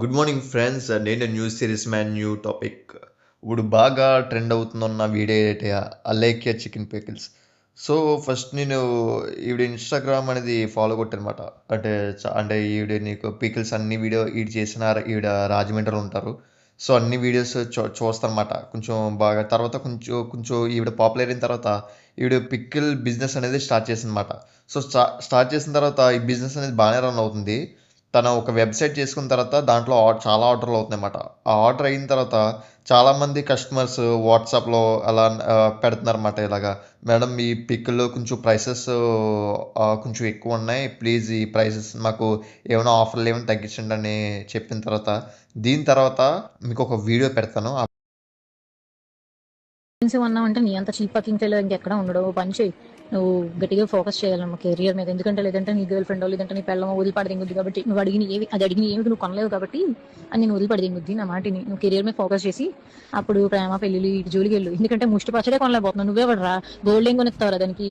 Good morning friends నేను news series man new topic ఇప్పుడు బాగా ట్రెండ్ అవుతుందన్న వీడియో ఏంటి Alekhya chicken pickles so first నేను ఈవిడ ఇన్స్టాగ్రామ్ అనేది ఫాలో కొట్టనమాట. అంటే అంటే ఈవిడ నీకు పికిల్స్ అన్ని వీడియో ఈడ్ చేసిన ఈవిడ రాజమండ్రిలో ఉంటారు. సో అన్ని వీడియోస్ చూ చూస్తానమాట. కొంచెం బాగా తర్వాత కొంచెం కొంచెం ఈవిడ పాపులర్ అయిన తర్వాత ఈవిడ పికిల్ బిజినెస్ అనేది స్టార్ట్ చేసిందన్నమాట. సో స్టార్ట్ చేసిన తర్వాత ఈ బిజినెస్ అనేది బాగానే రన్ అవుతుంది. తన ఒక వెబ్సైట్ చేసుకున్న తర్వాత దాంట్లో చాలా ఆర్డర్లు అవుతున్నాయి అన్నమాట ఆ ఆర్డర్ అయిన తర్వాత చాలామంది కస్టమర్స్ వాట్సాప్లో అలా పెడుతున్నారన్నమాట ఇలాగా. మేడం ఈ పిక్లో కొంచెం ప్రైసెస్ కొంచెం ఎక్కువ ఉన్నాయి. ప్లీజ్ ఈ ప్రైసెస్ మాకు ఏమైనా ఆఫర్లు ఏమైనా తగ్గించండి అని చెప్పిన తర్వాత దీని తర్వాత మీకు ఒక వీడియో పెడతాను. ఉన్నామంటే నీ అంత చీప్ ఇంకెక్కడ ఉండడు. పని చేయి నువ్వు గట్టిగా ఫోకస్ చేయాలమ్మ కెరియర్ మీద. ఎందుకంటే లేదంటే నీ గర్ల్ ఫ్రెండ్ లేదంటే నీ పిల్లమ వదిలిపడి దింగుద్ది కాబట్టి నువ్వు అడిగిన ఏవి అది అడిగిన ఏమి నువ్వు కొనలేవు కాబట్టి అది నేను వదిలిపడి దింగుద్ది నా మాటిని. నువ్వు కెరియర్ మీద ఫోకస్ చేసి అప్పుడు ప్రేమ పెళ్ళిళ్ళు ఇటు జోలికి వెళ్ళు. ఎందుకంటే ముష్టి పచ్చడే కొనలేకపోతున్నావు. నువ్వే పడరా గోల్డ్ ఏం కొనిస్తావురా దానికి?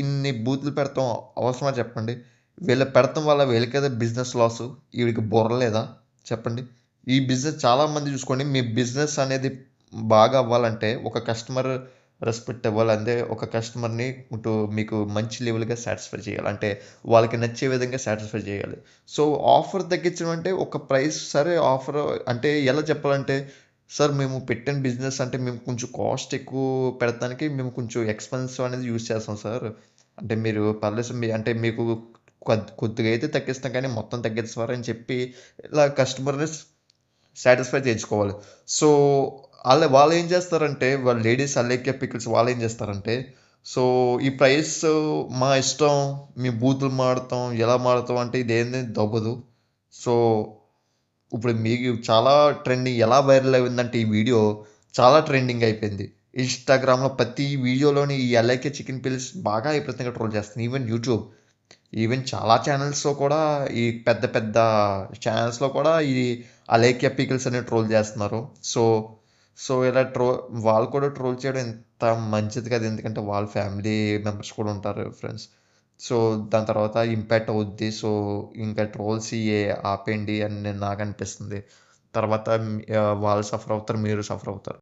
ఇన్ని బూతులు పెడతాం అవసరమా చెప్పండి? వీళ్ళ పెడతాం వల్ల వీళ్ళకేదో బిజినెస్ లాస్ వీడికి బుర్ర లేదా? చెప్పండి. ఈ బిజినెస్ చాలా మంది చూసుకోండి. మీ బిజినెస్ అనేది బాగా అవ్వాలంటే ఒక కస్టమర్ రెస్పెక్ట్ ఇవ్వాలి అంటే ఒక కస్టమర్ని ఇటు మీకు మంచి లెవెల్గా సాటిస్ఫై చేయాలి. అంటే వాళ్ళకి నచ్చే విధంగా సాటిస్ఫై చేయాలి. సో ఆఫర్ తగ్గించడం అంటే ఒక ప్రైస్ సరే ఆఫర్ అంటే ఎలా చెప్పాలంటే సార్ మేము పెట్టిన బిజినెస్ అంటే మేము కొంచెం కాస్ట్ ఎక్కువ పెడతానికి మేము కొంచెం ఎక్స్పెన్సివ్ అనేది యూస్ చేస్తాం సార్ అంటే మీరు పర్లేదు సార్ మీ అంటే మీకు కొద్ది కొద్దిగా అయితే తగ్గిస్తాం కానీ మొత్తం తగ్గిస్తారని చెప్పి ఇలా కస్టమర్ని సాటిస్ఫై చేయించుకోవాలి. సో వాళ్ళ వాళ్ళు ఏం చేస్తారంటే వాళ్ళు లేడీస్ అల్లెక్కే పికిల్స్ వాళ్ళు ఏం చేస్తారంటే సో ఈ ప్రైస్ మా ఇష్టం మీ బూతులు మాడతాం ఎలా మాడతాం అంటే ఇదేంది దొబ్బదు. సో ఇప్పుడు మీకు చాలా ట్రెండింగ్ ఎలా వైరల్ అయిందంటే ఈ వీడియో చాలా ట్రెండింగ్ అయిపోయింది. ఇన్స్టాగ్రామ్లో ప్రతి వీడియోలోని ఈ ఎల్ఐకే చికెన్ పిల్స్ బాగా విపరీతంగా ట్రోల్ చేస్తుంది. ఈవెన్ యూట్యూబ్ ఈవెన్ చాలా ఛానల్స్లో కూడా ఈ పెద్ద పెద్ద ఛానల్స్లో కూడా ఈ అలేఖ్య పీకిల్స్ అనేవి ట్రోల్ చేస్తున్నారు. సో సో ఇలా ట్రో వాళ్ళు కూడా ట్రోల్ చేయడం ఎంత మంచిది కదా. ఎందుకంటే వాళ్ళ ఫ్యామిలీ మెంబర్స్ కూడా ఉంటారు ఫ్రెండ్స్. సో దాని తర్వాత ఇంపాక్ట్ అవుద్ది. సో ఇంకా ట్రోల్స్ ఏ ఆపేయండి అని నాకు అనిపిస్తుంది. తర్వాత వాళ్ళు సఫర్ అవుతారు మీరు సఫర్ అవుతారు.